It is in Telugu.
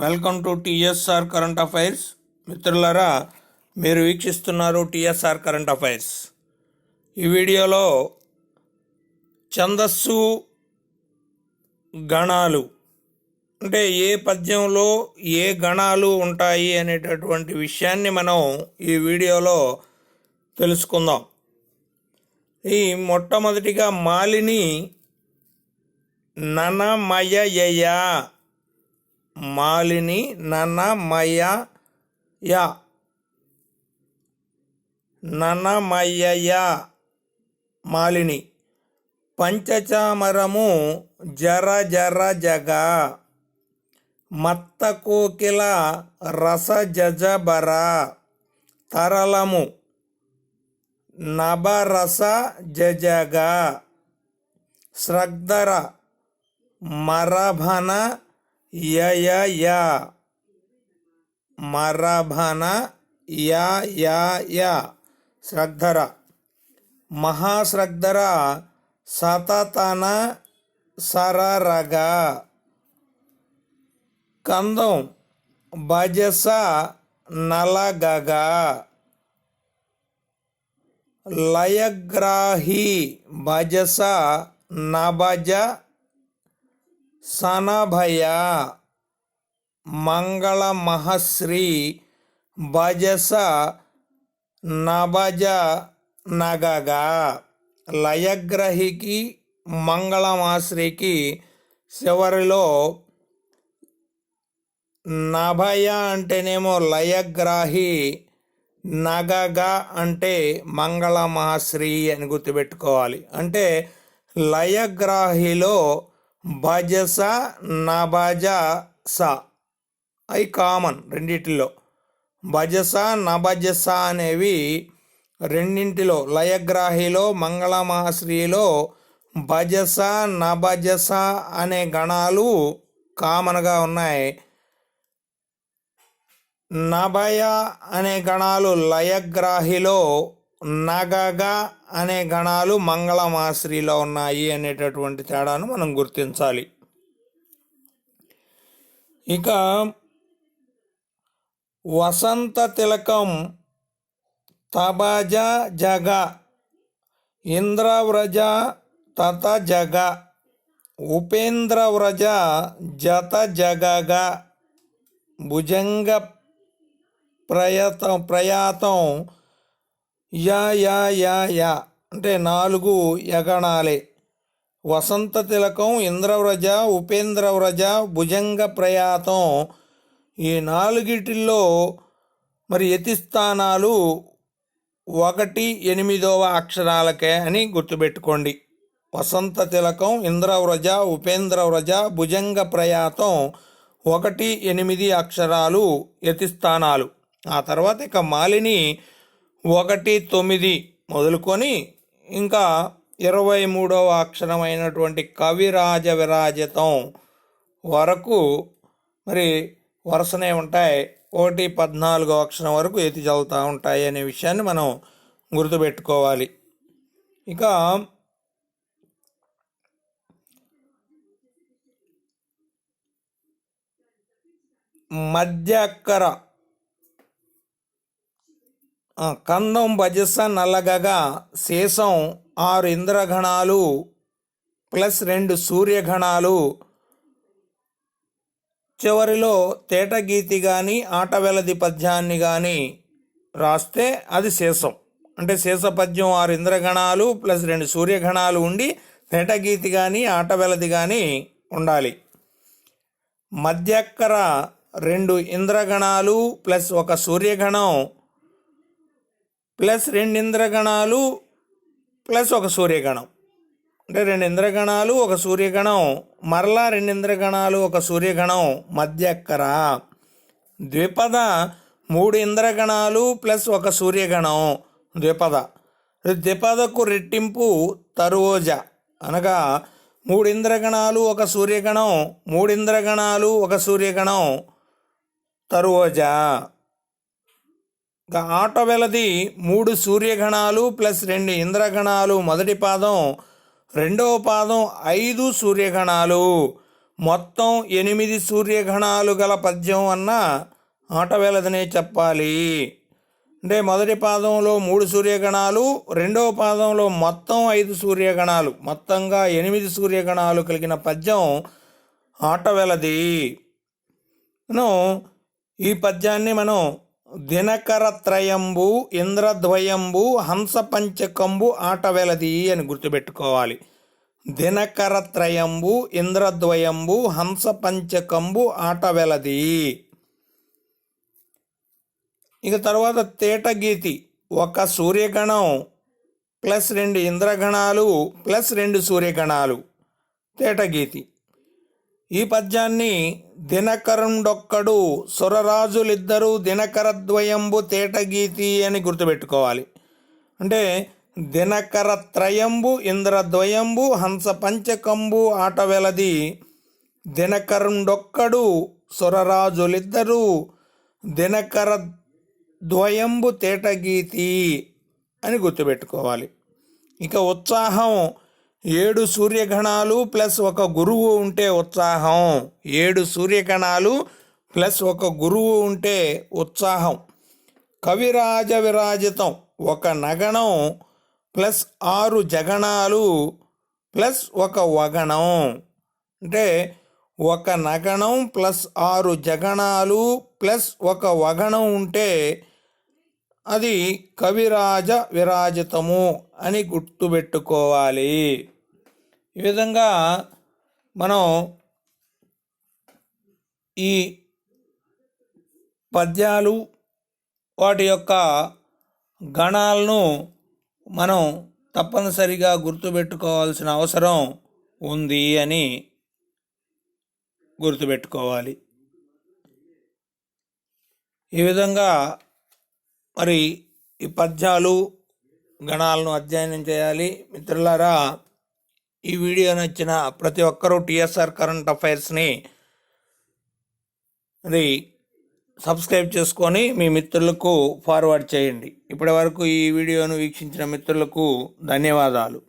Welcome to TSR current affairs. మిత్రులారా మీరు వీక్షిస్తున్నారు టీఎస్ఆర్ కరెంట్ అఫైర్స్. ఈ వీడియోలో ఛందస్సు గణాలు అంటే ఏ పద్యంలో ఏ గణాలు ఉంటాయి అనేటటువంటి విషయాన్ని మనం ఈ వీడియోలో తెలుసుకుందాం. ఈ మొట్టమొదటిగా మాలిని ననమయయ మాలిని ననమయ యా ననమయ్యయ మాలిని పంచచామరము జర జర జగ మత్త కోకిల రస జజబర తరలము నభరస జజగ శ్రగ్ధర మరభన యయ య మరభన య య య శ్రగ్ధర మహాశ్రగ్ధర సతతన సరరగ కందం భజస నలగగ లయగ్రాహి భజస నభజ సనభయ మంగళ మహశ్రీ భజస నభజ నగగా లయగ్రహికి మంగళమాశ్రీకి చివరిలో నభయ అంటేనేమో లయగ్రాహి నగగా అంటే మంగళమాశ్రీ అని గుర్తుపెట్టుకోవాలి. అంటే లయగ్రాహిలో భజస నభజ స. అవి కామన్ రెండింటిలో. భజస నభజస అనేవి రెండింటిలో. లయగ్రాహిలో మంగళమహాశ్రీలో భజస నభజస అనే గణాలు కామన్గా ఉన్నాయి. నభయ అనే గణాలు లయగ్రాహిలో నగగ అనే గణాలు మంగళమాశ్రీలో ఉన్నాయి అనేటటువంటి తేడాను మనం గుర్తించాలి. ఇక వసంత తిలకం తబజ జగ ఇంద్రవ్రజ తత జగ ఉపేంద్రవ్రజ జత జగగ భుజంగ ప్రయతం ప్రయాతం యా యా యా యా. అంటే నాలుగు యగణాలే. వసంత తిలకం ఇంద్రవ్రజ ఉపేంద్రవ్రజ భుజంగ ప్రయాతం. ఈ నాలుగిటిల్లో మరి యతిస్థానాలు ఒకటి ఎనిమిదవ అక్షరాలకే అని గుర్తుపెట్టుకోండి. వసంత తిలకం ఇంద్రవ్రజ ఉపేంద్రవ్రజ భుజంగ ప్రయాతం ఒకటి ఎనిమిది అక్షరాలు యతిస్థానాలు. ఆ తర్వాత ఇక మాలిని ఒకటి తొమ్మిది మొదలుకొని ఇంకా ఇరవై మూడవ అక్షరమైనటువంటి కవిరాజ విరాజితం వరకు మరి వరుసనే ఉంటాయి. ఒకటి పద్నాలుగో అక్షరం వరకు ఎతి చల్లుతూ ఉంటాయి అనే విషయాన్ని మనం గుర్తుపెట్టుకోవాలి. ఇక మధ్య అక్కర కందం భజస నల్లగగా శేషం ఆరు ఇంద్రగణాలు ప్లస్ రెండు సూర్యగణాలు చివరిలో తేటగీతి కానీ ఆటవెలది పద్యాన్ని కానీ రాస్తే అది శేషం. అంటే శేష పద్యం ఆరు ఇంద్రగణాలు ప్లస్ రెండు సూర్యగణాలు ఉండి తేటగీతి కానీ ఆటవెలది కానీ ఉండాలి. మధ్యక్కర రెండు ఇంద్రగణాలు ప్లస్ ఒక సూర్యగణం ప్లస్ రెండు ఇంద్రగణాలు ప్లస్ ఒక సూర్యగణం. అంటే రెండు ఇంద్రగణాలు ఒక సూర్యగణం మరలా రెండు ఇంద్రగణాలు ఒక సూర్యగణం మధ్యక్కర ద్విపద మూడు ఇంద్రగణాలు ప్లస్ ఒక సూర్యగణం. ద్విపద. ద్విపదకు రెట్టింపు తరువోజ అనగా మూడు ఇంద్రగణాలు ఒక సూర్యగణం మూడు ఇంద్రగణాలు ఒక సూర్యగణం తరువోజ ద ఆట వెలది మూడు సూర్యగణాలు ప్లస్ రెండు ఇంద్రగణాలు. మొదటి పాదం రెండవ పాదం ఐదు సూర్యగణాలు. మొత్తం ఎనిమిది సూర్యగణాలు గల పద్యం అన్న ఆటవేలదనే చెప్పాలి. అంటే మొదటి పాదంలో మూడు సూర్యగణాలు రెండవ పాదంలో మొత్తం ఐదు సూర్యగణాలు. మొత్తంగా ఎనిమిది సూర్యగణాలు కలిగిన పద్యం ఆటవెలది ఈ పద్యాన్ని మనం దినకర త్రయంబు ఇంద్రద్వయంబు హంస పంచకంబు ఆటవెలది అని గుర్తుపెట్టుకోవాలి. దినకర త్రయంబు ఇంద్రద్వయంబు హంస పంచకంబు ఆటవెలది. ఇక తర్వాత తేటగీతి ఒక సూర్యగణం ప్లస్ రెండు ఇంద్రగణాలు ప్లస్ రెండు సూర్యగణాలు. తేటగీతి. ఈ పద్యాన్ని దినకరుండొక్కడు సురరాజులిద్దరూ దినకరద్వయంబు తేటగీతి అని గుర్తుపెట్టుకోవాలి. అంటే దినకర త్రయంబు ఇంద్రద్వయంబు హంస పంచకంబు ఆటవెలది దినకరుండొక్కడు సురరాజులిద్దరూ దినకర ద్వయంబు తేటగీతి అని గుర్తుపెట్టుకోవాలి. ఇక ఉత్సాహం ఏడు సూర్యగణాలు ప్లస్ ఒక గురువు ఉంటే ఉత్సాహం. ఏడు సూర్యగణాలు ప్లస్ ఒక గురువు ఉంటే ఉత్సాహం. కవిరాజ విరాజితం ఒక నగణం ప్లస్ ఆరు జగణాలు ప్లస్ ఒక వగణం. అంటే ఒక నగణం ప్లస్ ఆరు జగణాలు ప్లస్ ఒక వగణం ఉంటే అది కవిరాజ విరాజితము అని గుర్తుపెట్టుకోవాలి. ఈ విధంగా మనం ఈ పద్యాలు వాటి యొక్క గణాలను మనం తప్పనిసరిగా గుర్తుపెట్టుకోవాల్సిన అవసరం ఉంది అని గుర్తుపెట్టుకోవాలి. ఈ విధంగా మరి ఈ పద్యాలు గణాలను అధ్యయనం చేయాలి. మిత్రులారా ఈ వీడియో నచ్చిన ప్రతి ఒక్కరూ టీఎస్ఆర్ కరెంట్ అఫైర్స్ని అది సబ్స్క్రైబ్ చేసుకొని మీ మిత్రులకు ఫార్వర్డ్ చేయండి. ఇప్పటి వరకు ఈ వీడియోను వీక్షించిన మిత్రులకు ధన్యవాదాలు.